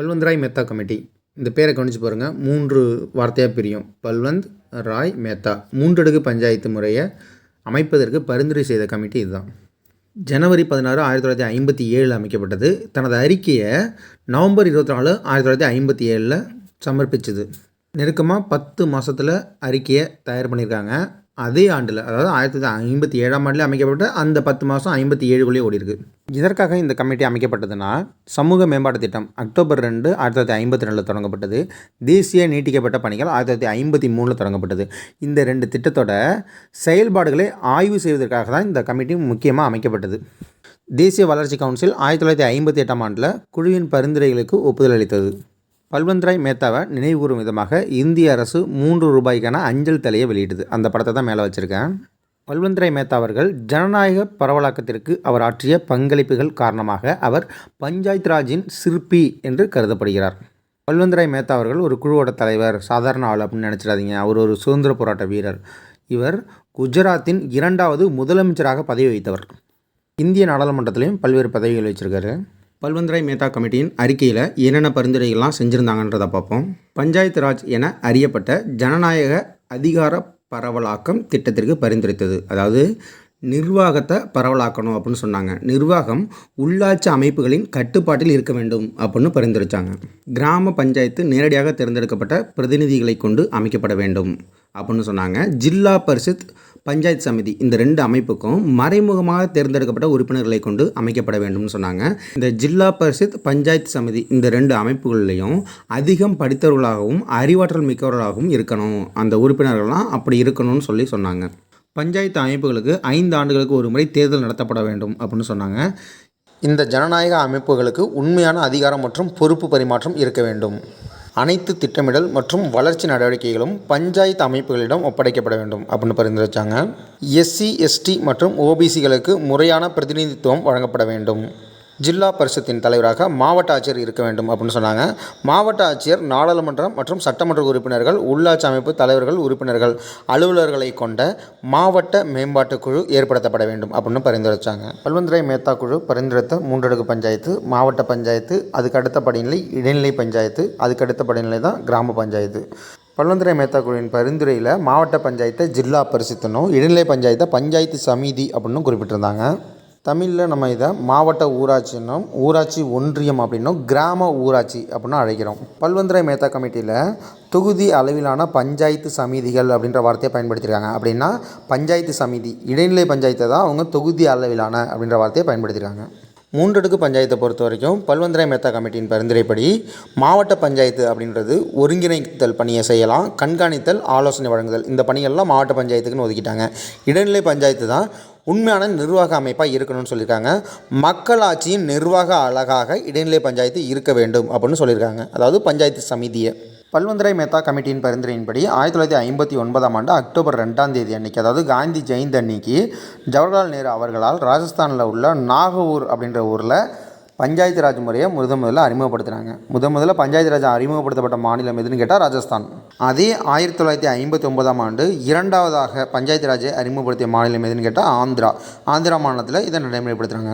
Balwant Mehta committee. இந்த பேரை கவனிச்சு பாருங்கள் மூன்று வார்த்தையாக பிரியும். பல்வந்த் ராய் மேத்தா. மூன்றடுக்கு பஞ்சாயத்து முறையை அமைப்பதற்கு பரிந்துரை செய்த கமிட்டி இதுதான். ஜனவரி பதினாறு ஆயிரத்தி தொள்ளாயிரத்தி ஐம்பத்தி ஏழில் அமைக்கப்பட்டது. தனது அறிக்கையை நவம்பர் இருபத்தி நாலு ஆயிரத்தி தொள்ளாயிரத்தி ஐம்பத்தி ஏழில் சமர்ப்பிச்சது. நெருக்கமாக பத்து மாதத்தில் அறிக்கையை தயார் பண்ணியிருக்காங்க. அதே ஆண்டில் அதாவது ஆயிரத்தி தொள்ளாயிரத்தி ஐம்பத்தி ஏழாம் ஆண்டில் அமைக்கப்பட்ட அந்த பத்து மாதம் ஐம்பத்தி ஏழுக்குள்ளேயே ஓடி இருக்கு இதற்காக இந்த கமிட்டி அமைக்கப்பட்டதுன்னா சமூக மேம்பாட்டு திட்டம் அக்டோபர் ரெண்டு ஆயிரத்தி தொள்ளாயிரத்தி ஐம்பத்தி ரெண்டில் தொடங்கப்பட்டது. தேசிய நீட்டிக்கப்பட்ட பணிகள் ஆயிரத்தி தொள்ளாயிரத்தி ஐம்பத்தி மூணில் தொடங்கப்பட்டது. இந்த ரெண்டு திட்டத்தோட செயல்பாடுகளை ஆய்வு செய்வதற்காக தான் இந்த கமிட்டி முக்கியமாக அமைக்கப்பட்டது. தேசிய வளர்ச்சி கவுன்சில் ஆயிரத்தி தொள்ளாயிரத்தி ஐம்பத்தி எட்டாம் ஆண்டில் குழுவின் பரிந்துரைகளுக்கு ஒப்புதல் அளித்தது. பல்வந்த்ராய் மேத்தாவை நினைவுகூரும் விதமாக இந்திய அரசு மூன்று ரூபாய்க்கான அஞ்சல் தலையை வெளியிடுது அந்த படத்தை தான் மேலே வச்சுருக்கேன். பல்வந்த்ராய் மேத்தா அவர்கள் ஜனநாயக பரவலாக்கத்திற்கு அவர் ஆற்றிய பங்களிப்புகள் காரணமாக அவர் பஞ்சாயத் ராஜின் சிற்பி என்று கருதப்படுகிறார். பல்வந்த்ராய் மேத்தா அவர்கள் ஒரு குழுவோட தலைவர் சாதாரண ஆள் அப்படின்னு நினச்சிடாதீங்க. அவர் ஒரு சுதந்திர போராட்ட வீரர். இவர் குஜராத்தின் இரண்டாவது முதலமைச்சராக பதவி வகித்தவர். இந்திய நாடாளுமன்றத்திலையும் பல்வேறு பதவிகள் வச்சுருக்காரு. பல்வந்தராய் மேத்தா கமிட்டியின் அறிக்கையில் என்னென்ன பரிந்துரைகள்லாம் செஞ்சுருந்தாங்கன்றதை பார்ப்போம். பஞ்சாயத்து ராஜ் என அறியப்பட்ட ஜனநாயக அதிகார பரவலாக்கம் திட்டத்திற்கு பரிந்துரைத்தது. அதாவது நிர்வாகத்தை பரவலாக்கணும் அப்படின்னு சொன்னாங்க. நிர்வாகம் உள்ளாட்சி அமைப்புகளின் கட்டுப்பாட்டில் இருக்க வேண்டும் அப்படின்னு பரிந்துரைச்சாங்க. கிராம பஞ்சாயத்து நேரடியாக தேர்ந்தெடுக்கப்பட்ட பிரதிநிதிகளை கொண்டு அமைக்கப்பட வேண்டும். அப்படின்னு சொன்னாங்க. ஜில்லா பரிஷத் பஞ்சாயத்து சமிதி இந்த ரெண்டு அமைப்புக்கும் மறைமுகமாக தேர்ந்தெடுக்கப்பட்ட உறுப்பினர்களை கொண்டு அமைக்கப்பட வேண்டும்னு சொன்னாங்க. இந்த ஜில்லா பரிஷத் பஞ்சாயத்து சமிதி இந்த ரெண்டு அமைப்புகள்லையும் அதிகம் படித்தவர்களாகவும் அறிவாற்றல் மிக்கவர்களாகவும் இருக்கணும். அந்த உறுப்பினர்கள்லாம் அப்படி இருக்கணும்னு சொல்லி சொன்னாங்க. பஞ்சாயத்து அமைப்புகளுக்கு ஐந்து ஆண்டுகளுக்கு ஒரு முறை தேர்தல் நடத்தப்பட வேண்டும் அப்படின்னு சொன்னாங்க. இந்த ஜனநாயக அமைப்புகளுக்கு உண்மையான அதிகாரம் மற்றும் பொறுப்பு பரிமாற்றம் இருக்க வேண்டும். அனைத்து திட்டமிடல் மற்றும் வளர்ச்சி நடவடிக்கைகளும் பஞ்சாயத்து அமைப்புகளிடம் ஒப்படைக்கப்பட வேண்டும் அப்படின்னு பரிந்துரைச்சாங்க எஸ்சி எஸ்டி மற்றும் ஓபிசிகளுக்கு முறையான பிரதிநிதித்துவம் வழங்கப்பட வேண்டும். ஜில்லா பரிஷத்தின் தலைவராக மாவட்ட ஆட்சியர் இருக்க வேண்டும் அப்படின்னு சொன்னாங்க. மாவட்ட ஆட்சியர் நாடாளுமன்றம் மற்றும் சட்டமன்ற உறுப்பினர்கள் உள்ளாட்சி அமைப்பு தலைவர்கள் உறுப்பினர்கள் அலுவலர்களை கொண்ட மாவட்ட மேம்பாட்டு குழு ஏற்படுத்தப்பட வேண்டும் அப்படின்னு பரிந்துரைச்சாங்க. பல்வந்திராய் மேத்தா குழு பரிந்துரைத்த மூன்றடுக்கு பஞ்சாயத்து மாவட்ட பஞ்சாயத்து அதுக்கு அடுத்த படிநிலை இடைநிலை பஞ்சாயத்து அதுக்கு அடுத்த படிநிலை தான் கிராம பஞ்சாயத்து. பல்வந்திராய் மேத்தா குழுவின் பரிந்துரையில் மாவட்ட பஞ்சாயத்தை ஜில்லா பரிசுத்தனும் இடைநிலை பஞ்சாயத்தை பஞ்சாயத்து சமிதி அப்படின்னு குறிப்பிட்டிருந்தாங்க. தமிழில் நம்ம இதை மாவட்ட ஊராட்சின்னும் ஊராட்சி ஒன்றியம் அப்படின்னும் கிராம ஊராட்சி அப்படின்னு அழைக்கிறோம். பல்வந்திராய் மேத்தா கமிட்டியில் தொகுதி அளவிலான பஞ்சாயத்து சமிதிகள் அப்படின்ற வார்த்தையை பயன்படுத்தியிருக்காங்க அப்படின்னா பஞ்சாயத்து சமிதி இடைநிலை பஞ்சாயத்தை தான் அவங்க தொகுதி அளவிலான அப்படின்ற வார்த்தையை பயன்படுத்தியிருக்காங்க மூன்றடுக்கு பஞ்சாயத்தை பொறுத்த வரைக்கும் பல்வந்திரை மேத்தா கமிட்டியின் பரிந்துரைப்படி மாவட்ட பஞ்சாயத்து அப்படின்றது ஒருங்கிணைத்தல் பணியை செய்யலாம். கண்காணித்தல் ஆலோசனை வழங்குதல் இந்த பணிகள்லாம் மாவட்ட பஞ்சாயத்துக்குன்னு ஒதுக்கிட்டாங்க. இடைநிலை பஞ்சாயத்து தான் உண்மையான நிர்வாக அமைப்பாக இருக்கணும்னு சொல்லியிருக்காங்க. மக்களாட்சியின் நிர்வாக அழகாக இடைநிலை பஞ்சாயத்து இருக்க வேண்டும் அப்படின்னு சொல்லியிருக்காங்க. அதாவது பஞ்சாயத்து சமிதியை. பல்வந்தரை மேத்தா கமிட்டியின் பரிந்துரையின்படி ஆயிரத்தி தொள்ளாயிரத்தி ஐம்பத்தி ஒன்பதாம் ஆண்டு அக்டோபர் ரெண்டாம் தேதி அன்னைக்கு அதாவது காந்தி ஜெயந்தி அன்னைக்கு ஜவஹர்லால் நேரு அவர்களால் ராஜஸ்தானில் உள்ள நாகூர் அப்படின்ற ஊரில் பஞ்சாயத்து ராஜ் முறையை முத முதல்ல அறிமுகப்படுத்துகிறாங்க முத முதல்ல பஞ்சாயத்து ராஜ் அறிமுகப்படுத்தப்பட்ட மாநிலம் எதுன்னு கேட்டால் ராஜஸ்தான். அதே ஆயிரத்தி தொள்ளாயிரத்தி ஐம்பத்தி ஒன்பதாம் ஆண்டு இரண்டாவதாக பஞ்சாயத்து ராஜை அறிமுகப்படுத்திய மாநிலம் எதுன்னு கேட்டால் ஆந்திரா. ஆந்திரா மாநிலத்தில் இதை நடைமுறைப்படுத்துகிறாங்க